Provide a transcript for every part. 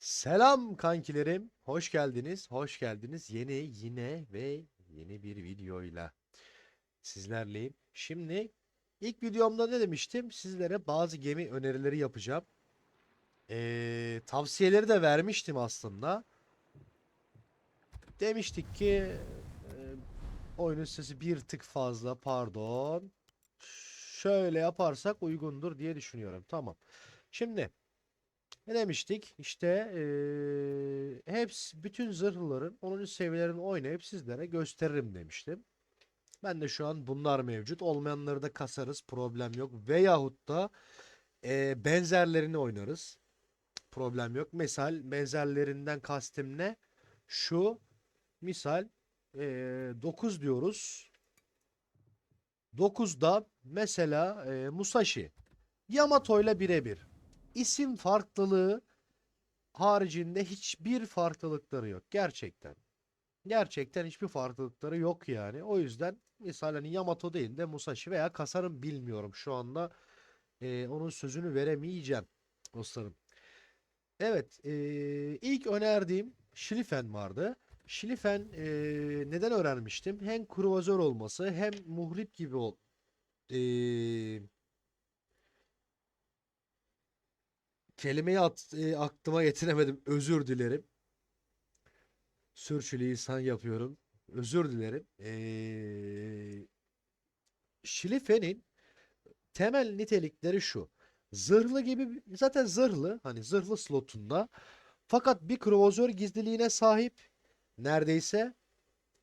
Selam kankilerim. Hoş geldiniz. Hoş geldiniz. Yeni yine ve yeni bir videoyla sizlerleyim. Şimdi ilk videomda ne demiştim? Sizlere bazı gemi önerileri yapacağım. Ee, tavsiyeleri de vermiştim aslında. Demiştik ki e, oyunun sesi bir tık fazla pardon. Şöyle yaparsak uygundur diye düşünüyorum. Tamam. Şimdi ne demiştik? İşte eee hepsi bütün zırhların 10. seviyelerini oynayıp sizlere gösteririm demiştim. Ben de şu an bunlar mevcut. Olmayanları da kasarız. Problem yok. Veyahut da eee, benzerlerini oynarız. Problem yok. Misal benzerlerinden kastım ne? Şu misal eee 9 diyoruz. 9'da mesela eee, Musashi Yamato ile birebir. İsim farklılığı haricinde hiçbir farklılıkları yok. Gerçekten. Gerçekten hiçbir farklılıkları yok yani. O yüzden misal hani Yamato değil de Musashi veya Kasarım bilmiyorum şu anda. Ee, onun sözünü veremeyeceğim dostlarım. Evet. ee, ilk önerdiğim Schlieffen vardı. Schlieffen ee, neden öğrenmiştim? Hem kruvazör olması hem muhrip gibi ol. ee, Kelimeyi at, e, aklıma getiremedim. Özür dilerim. Sürçülisan yapıyorum. Özür dilerim. Ee, Şilife'nin temel nitelikleri şu. Zırhlı gibi zaten zırhlı hani zırhlı slotunda fakat bir kruvazör gizliliğine sahip neredeyse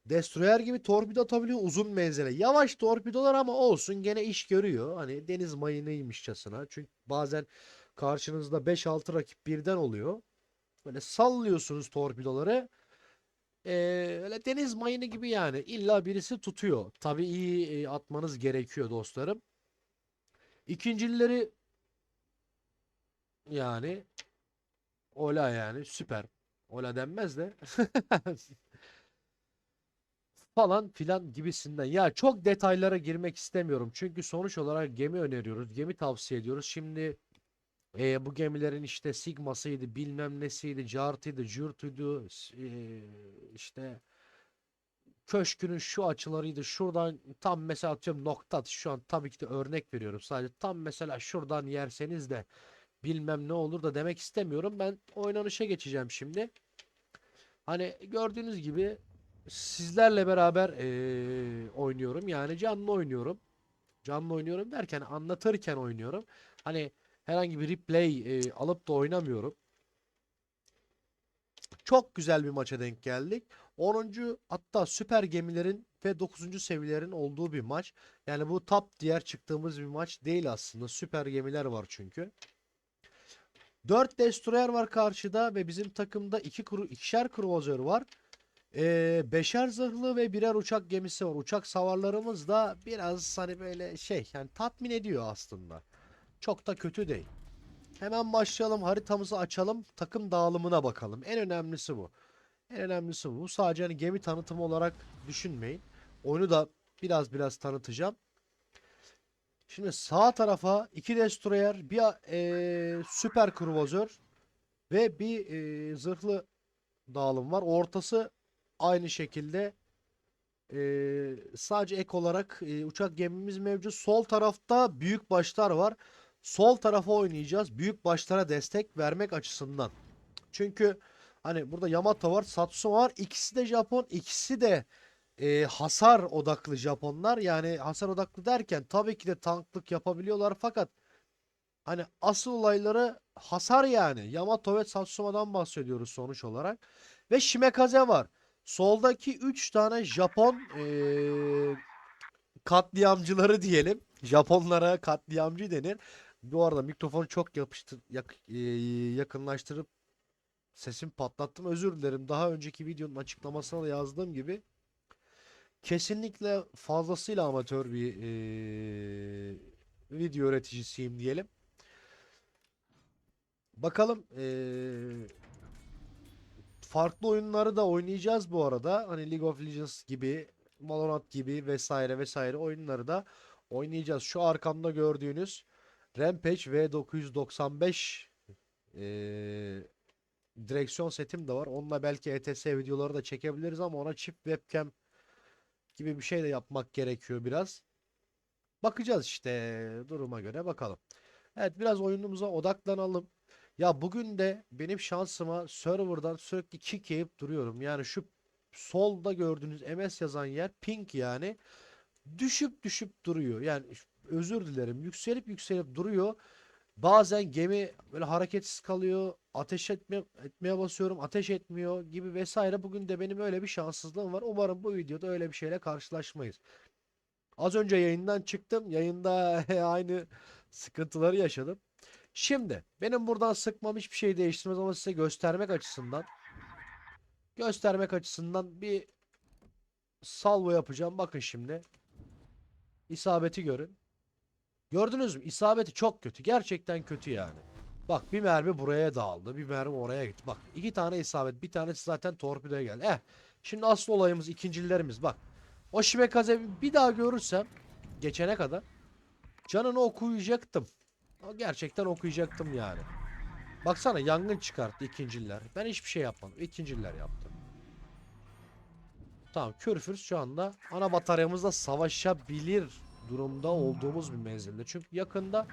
destroyer gibi torpido atabiliyor uzun menzile. Yavaş torpidolar ama olsun gene iş görüyor. Hani deniz mayınıymışçasına. Çünkü bazen Karşınızda 5-6 rakip birden oluyor. Böyle sallıyorsunuz torpidoları. Ee, öyle deniz mayını gibi yani. İlla birisi tutuyor. Tabii iyi e, atmanız gerekiyor dostlarım. İkincileri yani ola yani süper. Ola denmez de. falan filan gibisinden. Ya çok detaylara girmek istemiyorum. Çünkü sonuç olarak gemi öneriyoruz. Gemi tavsiye ediyoruz. Şimdi e, bu gemilerin işte Sigma'sıydı, bilmem nesiydi, cartıydı, cürtüydü, e, işte köşkünün şu açılarıydı. Şuradan tam mesela atıyorum nokta şu an tabii ki de örnek veriyorum sadece. Tam mesela şuradan yerseniz de bilmem ne olur da demek istemiyorum. Ben oynanışa geçeceğim şimdi. Hani gördüğünüz gibi sizlerle beraber e, oynuyorum. Yani canlı oynuyorum. Canlı oynuyorum derken anlatırken oynuyorum. Hani herhangi bir replay e, alıp da oynamıyorum. Çok güzel bir maça denk geldik. 10. hatta süper gemilerin ve 9. seviyelerin olduğu bir maç. Yani bu top diğer çıktığımız bir maç değil aslında. Süper gemiler var çünkü. 4 destroyer var karşıda ve bizim takımda 2 kuru, ikişer kruvazör var. Ee, beşer zırhlı ve birer uçak gemisi var. Uçak savarlarımız da biraz hani böyle şey yani tatmin ediyor aslında. Çok da kötü değil. Hemen başlayalım. Haritamızı açalım. Takım dağılımına bakalım. En önemlisi bu. En önemlisi bu. Sadece hani gemi tanıtımı olarak düşünmeyin. Oyunu da biraz biraz tanıtacağım. Şimdi sağ tarafa iki destroyer, bir eee, süper kruvazör ve bir eee, zırhlı dağılım var. Ortası aynı şekilde eee, sadece ek olarak eee, uçak gemimiz mevcut. Sol tarafta büyük başlar var. Sol tarafa oynayacağız. Büyük başlara destek vermek açısından. Çünkü hani burada Yamato var, Satsuma var. İkisi de Japon, ikisi de e, hasar odaklı Japonlar. Yani hasar odaklı derken tabii ki de tanklık yapabiliyorlar fakat hani asıl olayları hasar yani. Yamato ve Satsuma'dan bahsediyoruz sonuç olarak. Ve Shimekaze var. Soldaki 3 tane Japon e, katliamcıları diyelim. Japonlara katliamcı denir. Bu arada mikrofonu çok yapıştır yak- e, yakınlaştırıp sesimi patlattım. Özür dilerim. Daha önceki videonun açıklamasına da yazdığım gibi kesinlikle fazlasıyla amatör bir e, video üreticisiyim diyelim. Bakalım e, farklı oyunları da oynayacağız bu arada. Hani League of Legends gibi, Valorant gibi vesaire vesaire oyunları da oynayacağız. Şu arkamda gördüğünüz Rampage V995 eee, direksiyon setim de var. Onunla belki ETS videoları da çekebiliriz ama ona çift webcam gibi bir şey de yapmak gerekiyor biraz. Bakacağız işte duruma göre bakalım. Evet biraz oyunumuza odaklanalım. Ya bugün de benim şansıma serverdan sürekli kick yiyip duruyorum. Yani şu solda gördüğünüz MS yazan yer pink yani düşüp düşüp duruyor. Yani özür dilerim yükselip yükselip duruyor. Bazen gemi böyle hareketsiz kalıyor. Ateş etme, etmeye basıyorum. Ateş etmiyor gibi vesaire. Bugün de benim öyle bir şanssızlığım var. Umarım bu videoda öyle bir şeyle karşılaşmayız. Az önce yayından çıktım. Yayında aynı sıkıntıları yaşadım. Şimdi benim buradan sıkmam hiçbir şey değiştirmez ama size göstermek açısından göstermek açısından bir salvo yapacağım. Bakın şimdi. İsabeti görün. Gördünüz mü? İsabeti çok kötü. Gerçekten kötü yani. Bak bir mermi buraya dağıldı. Bir mermi oraya gitti. Bak iki tane isabet. Bir tanesi zaten torpidoya geldi. Eh. Şimdi asıl olayımız ikincilerimiz. Bak. O Shimekaze bir daha görürsem geçene kadar canını okuyacaktım. Gerçekten okuyacaktım yani. Baksana yangın çıkarttı ikinciler. Ben hiçbir şey yapmadım. İkinciler yaptı. Tamam Körfürst şu anda ana bataryamızla savaşabilir durumda olduğumuz bir menzilde. Çünkü yakında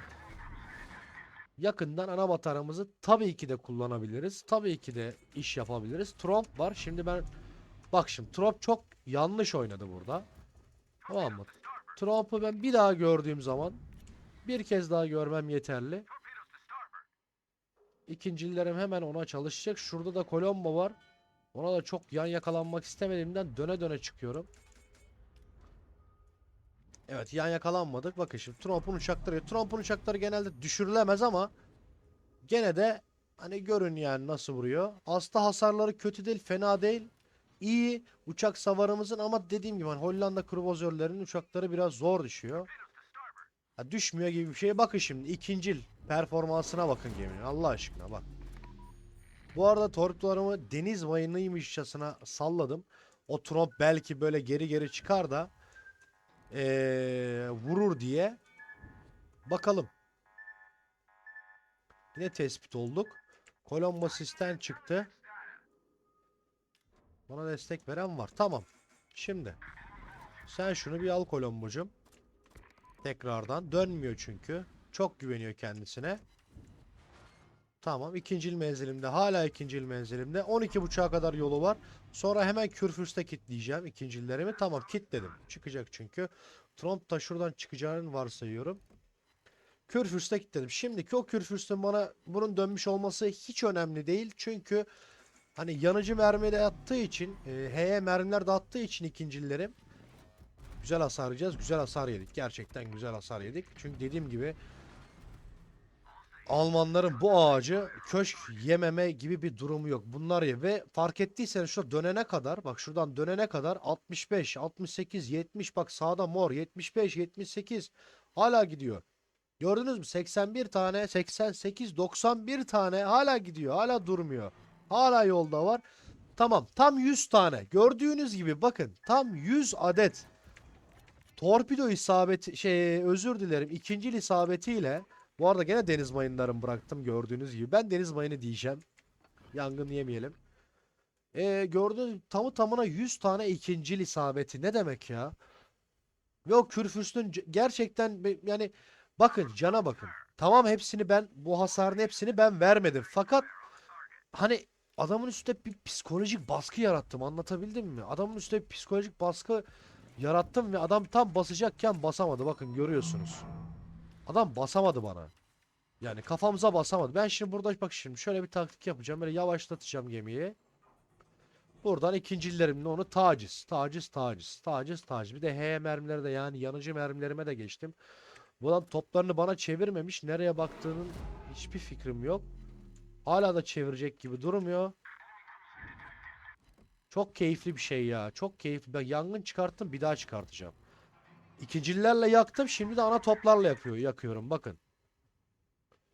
yakından ana bataryamızı tabii ki de kullanabiliriz. Tabii ki de iş yapabiliriz. Tromp var. Şimdi ben bak şimdi Tromp çok yanlış oynadı burada. Tamam mı? Trump'ı ben bir daha gördüğüm zaman bir kez daha görmem yeterli. İkincilerim hemen ona çalışacak. Şurada da Colombo var. Ona da çok yan yakalanmak istemediğimden döne döne çıkıyorum. Evet yan yakalanmadık. Bakın şimdi Trump'un uçakları. Trump'un uçakları genelde düşürülemez ama gene de hani görün yani nasıl vuruyor. Aslında hasarları kötü değil, fena değil. İyi uçak savarımızın ama dediğim gibi hani Hollanda kruvazörlerinin uçakları biraz zor düşüyor. Ha, düşmüyor gibi bir şey. Bakın şimdi ikincil performansına bakın geminin. Allah aşkına bak. Bu arada torpidolarımı deniz mayınıymışçasına salladım. O Trump belki böyle geri geri çıkar da ee, vurur diye. Bakalım. Yine tespit olduk. Colombo sistem çıktı. Bana destek veren var. Tamam. Şimdi. Sen şunu bir al Colombo'cum. Tekrardan. Dönmüyor çünkü. Çok güveniyor kendisine. Tamam. ikincil menzilimde. Hala ikincil menzilimde. 12.5'a kadar yolu var. Sonra hemen Kürfürst'e kilitleyeceğim ikincillerimi. Tamam kilitledim. Çıkacak çünkü. Trump da şuradan çıkacağını varsayıyorum. Kürfürst'e kilitledim. Şimdiki o Kürfürst'ün bana bunun dönmüş olması hiç önemli değil. Çünkü hani yanıcı mermi de attığı için e, H'ye mermiler de attığı için ikincilerim güzel hasar yiyeceğiz. Güzel hasar yedik. Gerçekten güzel hasar yedik. Çünkü dediğim gibi Almanların bu ağacı köşk yememe gibi bir durumu yok. Bunlar ya ve fark ettiyseniz şu dönene kadar bak şuradan dönene kadar 65, 68, 70 bak sağda mor 75, 78 hala gidiyor. Gördünüz mü? 81 tane, 88, 91 tane hala gidiyor. Hala durmuyor. Hala yolda var. Tamam. Tam 100 tane. Gördüğünüz gibi bakın. Tam 100 adet torpido isabeti şey özür dilerim. ikinci isabetiyle bu arada gene deniz mayınlarını bıraktım gördüğünüz gibi. Ben deniz mayını diyeceğim. Yangın yemeyelim. Ee, gördüğünüz tamı tamına 100 tane ikincil isabeti. Ne demek ya? Ve o Kürfürst'ün c- gerçekten yani bakın cana bakın. Tamam hepsini ben bu hasarın hepsini ben vermedim. Fakat hani adamın üstüne bir psikolojik baskı yarattım. Anlatabildim mi? Adamın üstüne bir psikolojik baskı yarattım ve adam tam basacakken basamadı. Bakın görüyorsunuz. Adam basamadı bana. Yani kafamıza basamadı. Ben şimdi burada bak şimdi şöyle bir taktik yapacağım. Böyle yavaşlatacağım gemiyi. Buradan ikincilerimle onu taciz, taciz, taciz, taciz, taciz. Bir de H mermileri de yani yanıcı mermilerime de geçtim. Bu adam toplarını bana çevirmemiş. Nereye baktığının hiçbir fikrim yok. Hala da çevirecek gibi durmuyor. Çok keyifli bir şey ya. Çok keyifli. Ben yangın çıkarttım bir daha çıkartacağım. İkincilerle yaktım. Şimdi de ana toplarla yapıyor. Yakıyorum bakın.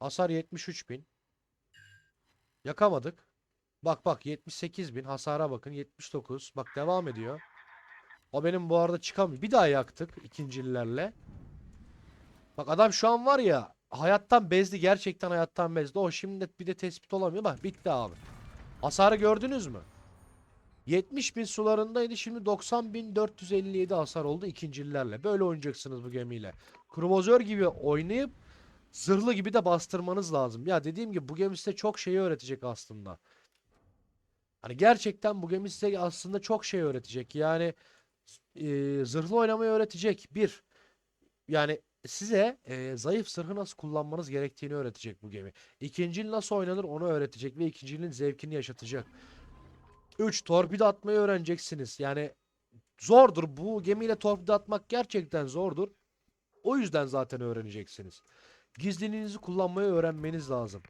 Hasar 73.000. Yakamadık. Bak bak 78.000 hasara bakın 79. Bak devam ediyor. O benim bu arada çıkamıyor. Bir daha yaktık ikincilerle. Bak adam şu an var ya hayattan bezdi. Gerçekten hayattan bezdi. O şimdi bir de tespit olamıyor. Bak bitti abi. Hasarı gördünüz mü? 70 bin sularındaydı şimdi 90 bin 457 hasar oldu ikincilerle. Böyle oynayacaksınız bu gemiyle. Kruvazör gibi oynayıp zırhlı gibi de bastırmanız lazım. Ya dediğim gibi bu gemi size çok şeyi öğretecek aslında. Hani gerçekten bu gemi size aslında çok şey öğretecek. Yani e, zırhlı oynamayı öğretecek. Bir, yani size e, zayıf zırhı nasıl kullanmanız gerektiğini öğretecek bu gemi. İkincil nasıl oynanır onu öğretecek ve ikincinin zevkini yaşatacak. 3. Torpido atmayı öğreneceksiniz. Yani zordur. Bu gemiyle torpido atmak gerçekten zordur. O yüzden zaten öğreneceksiniz. Gizliliğinizi kullanmayı öğrenmeniz lazım.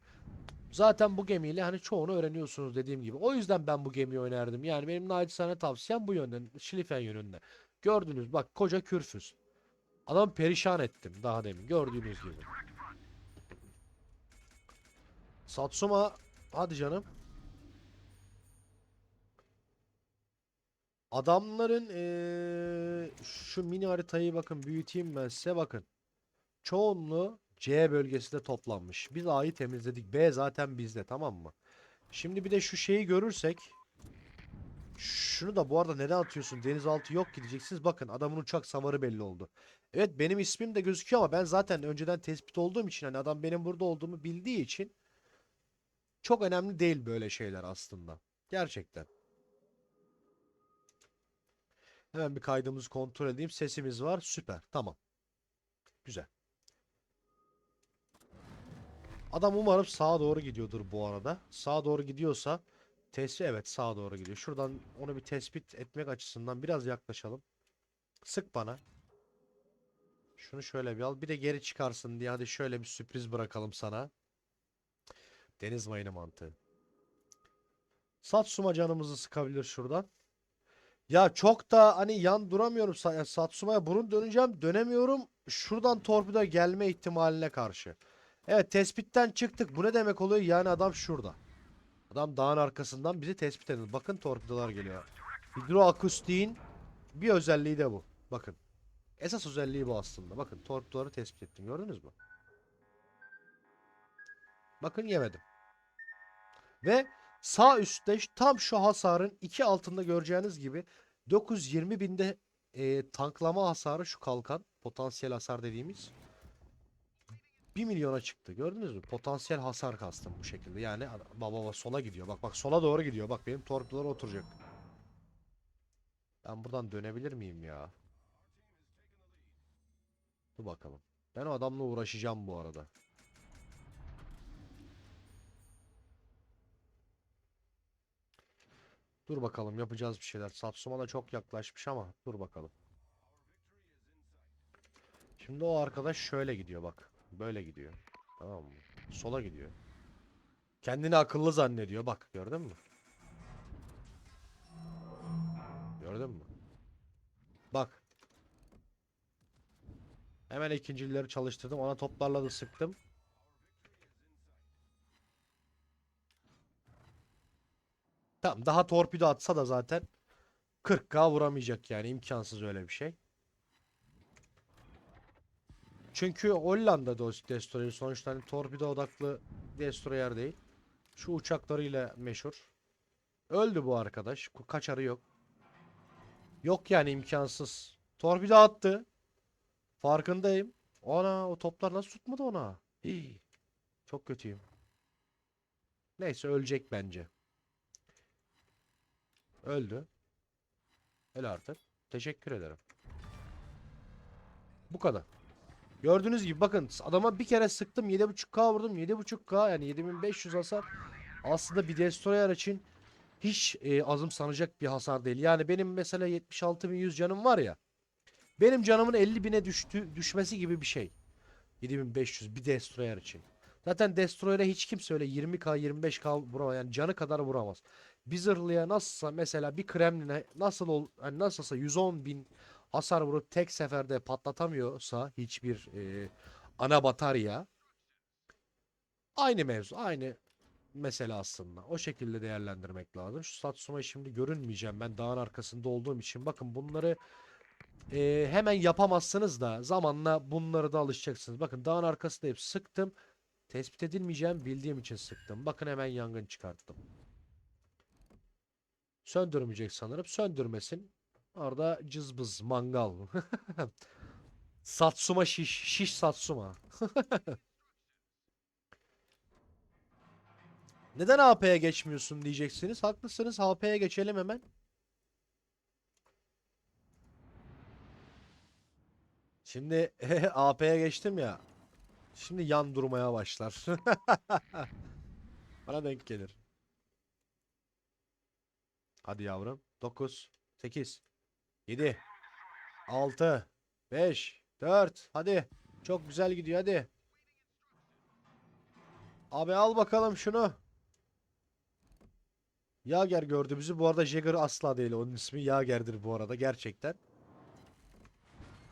Zaten bu gemiyle hani çoğunu öğreniyorsunuz dediğim gibi. O yüzden ben bu gemiyi oynardım. Yani benim naçizane tavsiyem bu yönden. Şlifen yönünde. Gördünüz bak koca kürfüz. Adam perişan ettim daha demin gördüğünüz gibi. Satsuma hadi canım. Adamların eee, şu mini haritayı bakın büyüteyim ben size bakın. Çoğunluğu C bölgesinde toplanmış. Biz A'yı temizledik. B zaten bizde tamam mı? Şimdi bir de şu şeyi görürsek. Şunu da bu arada neden atıyorsun? Denizaltı yok gideceksiniz. Bakın adamın uçak savarı belli oldu. Evet benim ismim de gözüküyor ama ben zaten önceden tespit olduğum için hani adam benim burada olduğumu bildiği için çok önemli değil böyle şeyler aslında. Gerçekten. Hemen bir kaydımızı kontrol edeyim. Sesimiz var. Süper. Tamam. Güzel. Adam umarım sağa doğru gidiyordur bu arada. Sağa doğru gidiyorsa tespit evet sağa doğru gidiyor. Şuradan onu bir tespit etmek açısından biraz yaklaşalım. Sık bana. Şunu şöyle bir al. Bir de geri çıkarsın diye hadi şöyle bir sürpriz bırakalım sana. Deniz mayını mantığı. Satsuma canımızı sıkabilir şuradan. Ya çok da hani yan duramıyorum. Sa- ya Satsuma'ya burun döneceğim. Dönemiyorum. Şuradan torpido gelme ihtimaline karşı. Evet tespitten çıktık. Bu ne demek oluyor? Yani adam şurada. Adam dağın arkasından bizi tespit edin. Bakın torpidolar geliyor. Hidroakustiğin bir özelliği de bu. Bakın. Esas özelliği bu aslında. Bakın torpidoları tespit ettim. Gördünüz mü? Bakın yemedim. Ve sağ üstte tam şu hasarın iki altında göreceğiniz gibi 920 binde e, tanklama hasarı şu kalkan. Potansiyel hasar dediğimiz. 1 milyona çıktı. Gördünüz mü? Potansiyel hasar kastım bu şekilde. Yani baba baba sola gidiyor. Bak bak sola doğru gidiyor. Bak benim torpidolar oturacak. Ben buradan dönebilir miyim ya? Dur bakalım. Ben o adamla uğraşacağım bu arada. Dur bakalım yapacağız bir şeyler. Satsuma da çok yaklaşmış ama dur bakalım. Şimdi o arkadaş şöyle gidiyor bak. Böyle gidiyor. Tamam mı? Sola gidiyor. Kendini akıllı zannediyor. Bak gördün mü? Gördün mü? Bak. Hemen ikincileri çalıştırdım. Ona toplarla da sıktım. Tamam daha torpido atsa da zaten 40k vuramayacak yani imkansız öyle bir şey. Çünkü Hollanda'da o destroyer sonuçta hani torpido odaklı destroyer değil. Şu uçaklarıyla meşhur. Öldü bu arkadaş. Kaçarı yok. Yok yani imkansız. Torpido attı. Farkındayım. Ona o toplar nasıl tutmadı ona? Hii. Çok kötüyüm. Neyse ölecek bence. Öldü. Öl artık. Teşekkür ederim. Bu kadar. Gördüğünüz gibi bakın adama bir kere sıktım 7.5k vurdum 7.5k yani 7500 hasar aslında bir destroyer için hiç e, azımsanacak bir hasar değil. Yani benim mesela 76.100 canım var ya benim canımın 50.000'e düştü, düşmesi gibi bir şey. 7500 bir destroyer için. Zaten destroyer'e hiç kimse öyle 20k 25k vuramaz yani canı kadar vuramaz. Bir zırhlıya nasılsa mesela bir kremline nasıl ol, hani nasılsa 110 bin hasar vurup tek seferde patlatamıyorsa hiçbir e, ana batarya aynı mevzu aynı mesele aslında. O şekilde değerlendirmek lazım. Şu Satsuma'yı şimdi görünmeyeceğim ben dağın arkasında olduğum için. Bakın bunları e, hemen yapamazsınız da zamanla bunları da alışacaksınız. Bakın dağın arkasındayım sıktım. Tespit edilmeyeceğim bildiğim için sıktım. Bakın hemen yangın çıkarttım. Söndürmeyecek sanırım. Söndürmesin. Orada cızbız mangal. Satsuma şiş. Şiş Satsuma. Neden AP'ye geçmiyorsun diyeceksiniz. Haklısınız. AP'ye geçelim hemen. Şimdi AP'ye geçtim ya. Şimdi yan durmaya başlar. Bana denk gelir. Hadi yavrum. 9, 8, 7, 6, 5, 4. Hadi. Çok güzel gidiyor hadi. Abi al bakalım şunu. Yager gördü bizi. Bu arada Jagger asla değil. Onun ismi Yager'dir bu arada gerçekten.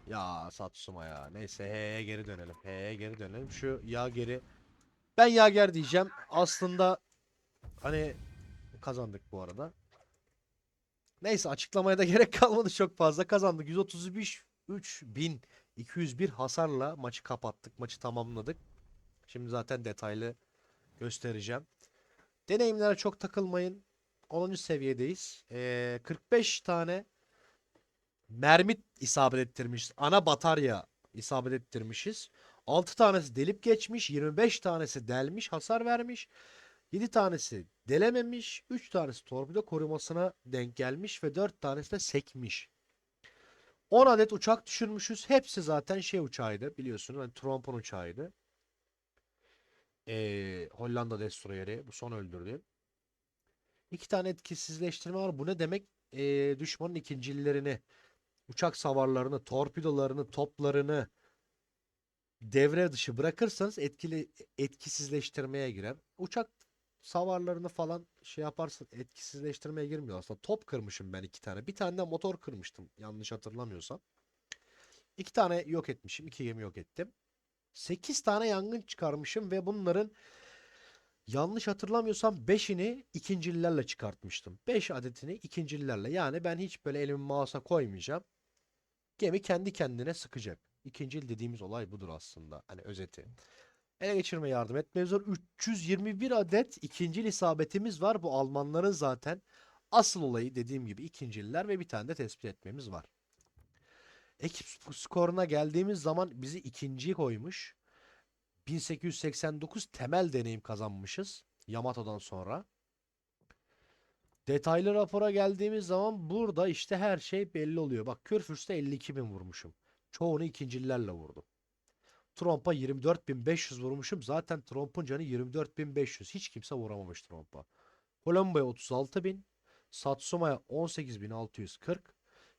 Ya Satsuma ya. Neyse H'ye geri dönelim. H'ye geri dönelim. Şu Yager'i ben Yager diyeceğim. Aslında hani kazandık bu arada. Neyse açıklamaya da gerek kalmadı çok fazla kazandık. 135 3201 hasarla maçı kapattık. Maçı tamamladık. Şimdi zaten detaylı göstereceğim. Deneyimlere çok takılmayın. 10. seviyedeyiz. Ee, 45 tane mermi isabet ettirmişiz. Ana batarya isabet ettirmişiz. 6 tanesi delip geçmiş. 25 tanesi delmiş hasar vermiş. 7 tanesi delememiş. 3 tanesi torpido korumasına denk gelmiş. Ve 4 tanesi de sekmiş. 10 adet uçak düşürmüşüz. Hepsi zaten şey uçağıydı biliyorsunuz. Hani trompon uçağıydı. Ee, Hollanda Destroyer'i. Bu son öldürdüğüm. İki tane etkisizleştirme var. Bu ne demek? Ee, düşmanın ikincilerini, uçak savarlarını, torpidolarını, toplarını devre dışı bırakırsanız etkili etkisizleştirmeye girer. Uçak savarlarını falan şey yaparsın etkisizleştirmeye girmiyor aslında. Top kırmışım ben iki tane. Bir tane de motor kırmıştım yanlış hatırlamıyorsam. İki tane yok etmişim. iki gemi yok ettim. 8 tane yangın çıkarmışım ve bunların yanlış hatırlamıyorsam 5'ini ikincililerle çıkartmıştım. 5 adetini ikincililerle. Yani ben hiç böyle elimi mouse'a koymayacağım. Gemi kendi kendine sıkacak. İkincil dediğimiz olay budur aslında. Hani özeti. Ele geçirmeye yardım etmemiz var. 321 adet ikincil isabetimiz var. Bu Almanların zaten asıl olayı dediğim gibi ikinciller ve bir tane de tespit etmemiz var. Ekip skoruna geldiğimiz zaman bizi ikinciyi koymuş. 1889 temel deneyim kazanmışız. Yamato'dan sonra. Detaylı rapora geldiğimiz zaman burada işte her şey belli oluyor. Bak Kürfürst'e 52 bin vurmuşum. Çoğunu ikincilerle vurdum. Tromp'a 24.500 vurmuşum. Zaten Tromp'un canı 24.500. Hiç kimse vuramamış Tromp'a. Columba'ya 36.000. Satsuma'ya 18.640.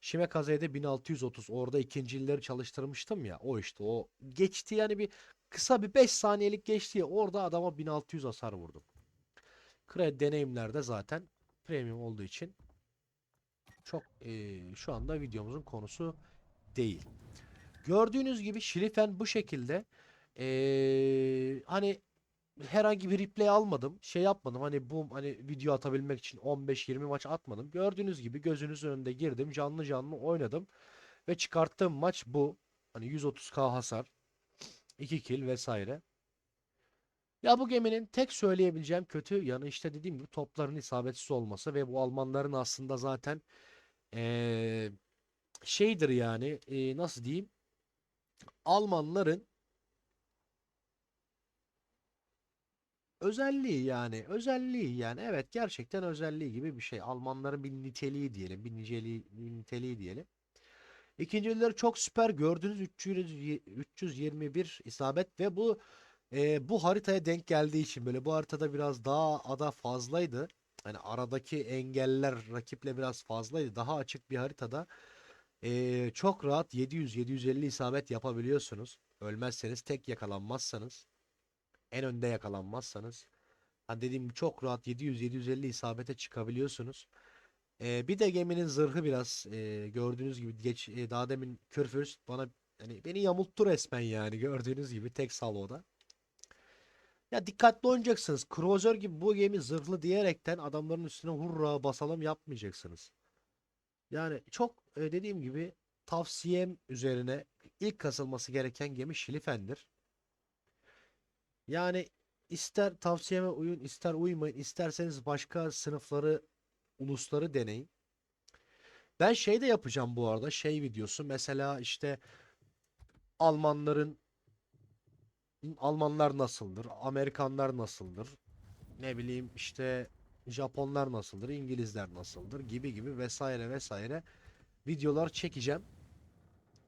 Shimekaze'de 1630. Orada ikincileri çalıştırmıştım ya. O işte o geçti yani bir kısa bir 5 saniyelik geçti ya. Orada adama 1600 hasar vurdum. Kredi deneyimlerde zaten premium olduğu için çok eee, şu anda videomuzun konusu değil. Gördüğünüz gibi Şilifen bu şekilde eee, hani herhangi bir replay almadım. Şey yapmadım. Hani bu hani video atabilmek için 15-20 maç atmadım. Gördüğünüz gibi gözünüzün önünde girdim. Canlı canlı oynadım. Ve çıkarttığım maç bu. Hani 130k hasar. 2 kill vesaire. Ya bu geminin tek söyleyebileceğim kötü yanı işte dediğim gibi topların isabetsiz olması ve bu Almanların aslında zaten eee, şeydir yani eee, nasıl diyeyim Almanların özelliği yani özelliği yani evet gerçekten özelliği gibi bir şey. Almanların bir niteliği diyelim bir niceliği bir niteliği diyelim. İkincileri çok süper gördüğünüz 300 321 isabet ve bu e, bu haritaya denk geldiği için böyle bu haritada biraz daha ada fazlaydı. Hani aradaki engeller rakiple biraz fazlaydı. Daha açık bir haritada e, çok rahat 700-750 isabet yapabiliyorsunuz. Ölmezseniz tek yakalanmazsanız en önde yakalanmazsanız hani dediğim çok rahat 700-750 isabete çıkabiliyorsunuz. Ee, bir de geminin zırhı biraz e, gördüğünüz gibi geç e, daha demin Kürfürst bana hani beni yamulttu resmen yani gördüğünüz gibi tek salvoda. Ya dikkatli oynayacaksınız. Cruiser gibi bu gemi zırhlı diyerekten adamların üstüne hurra basalım yapmayacaksınız. Yani çok e, dediğim gibi tavsiyem üzerine ilk kasılması gereken gemi Schlieffen Yani ister tavsiyeme uyun, ister uymayın, isterseniz başka sınıfları ulusları deneyin. Ben şey de yapacağım bu arada. Şey videosu mesela işte Almanların Almanlar nasıldır? Amerikanlar nasıldır? Ne bileyim işte Japonlar nasıldır? İngilizler nasıldır? Gibi gibi vesaire vesaire videolar çekeceğim.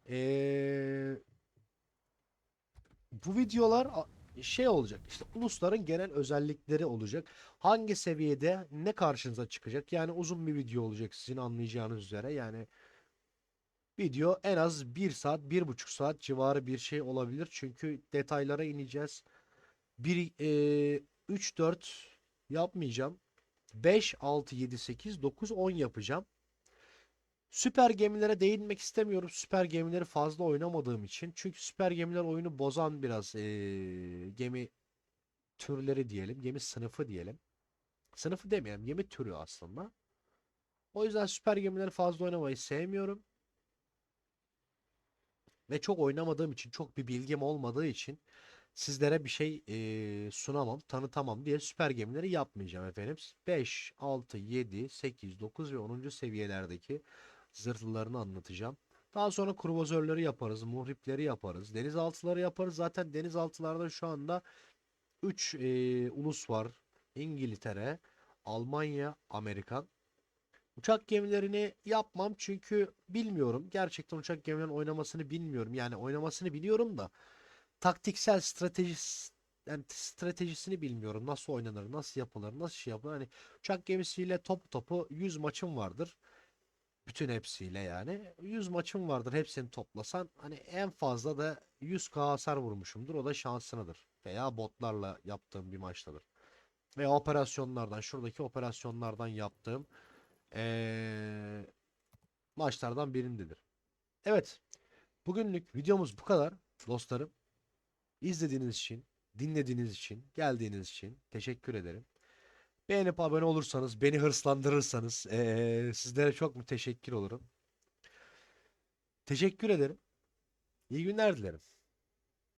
Ee, bu videolar şey olacak. işte ulusların genel özellikleri olacak. Hangi seviyede ne karşınıza çıkacak? Yani uzun bir video olacak sizin anlayacağınız üzere. Yani video en az 1 saat, bir buçuk saat civarı bir şey olabilir. Çünkü detaylara ineceğiz. 1 3 4 yapmayacağım. 5 6 7 8 9 10 yapacağım. Süper gemilere değinmek istemiyorum. Süper gemileri fazla oynamadığım için. Çünkü süper gemiler oyunu bozan biraz eee, gemi türleri diyelim. Gemi sınıfı diyelim. Sınıfı demeyelim. Gemi türü aslında. O yüzden süper gemileri fazla oynamayı sevmiyorum. Ve çok oynamadığım için, çok bir bilgim olmadığı için sizlere bir şey eee, sunamam, tanıtamam diye süper gemileri yapmayacağım efendim. 5, 6, 7, 8, 9 ve 10. seviyelerdeki zırhlılarını anlatacağım. Daha sonra kruvazörleri yaparız, muhripleri yaparız, denizaltıları yaparız. Zaten denizaltılarda şu anda 3 ulus var. İngiltere, Almanya, Amerikan. Uçak gemilerini yapmam çünkü bilmiyorum. Gerçekten uçak gemilerinin oynamasını bilmiyorum. Yani oynamasını biliyorum da taktiksel stratejis yani stratejisini bilmiyorum. Nasıl oynanır, nasıl yapılır, nasıl şey yapılır. Hani uçak gemisiyle top topu 100 maçım vardır. Bütün hepsiyle yani. 100 maçım vardır hepsini toplasan. Hani en fazla da 100k hasar vurmuşumdur. O da şansınadır. Veya botlarla yaptığım bir maçtadır. Veya operasyonlardan, şuradaki operasyonlardan yaptığım eee, maçlardan birindedir. Evet. Bugünlük videomuz bu kadar dostlarım. İzlediğiniz için, dinlediğiniz için, geldiğiniz için teşekkür ederim. Beğenip abone olursanız, beni hırslandırırsanız eee, sizlere çok müteşekkir olurum. Teşekkür ederim. İyi günler dilerim.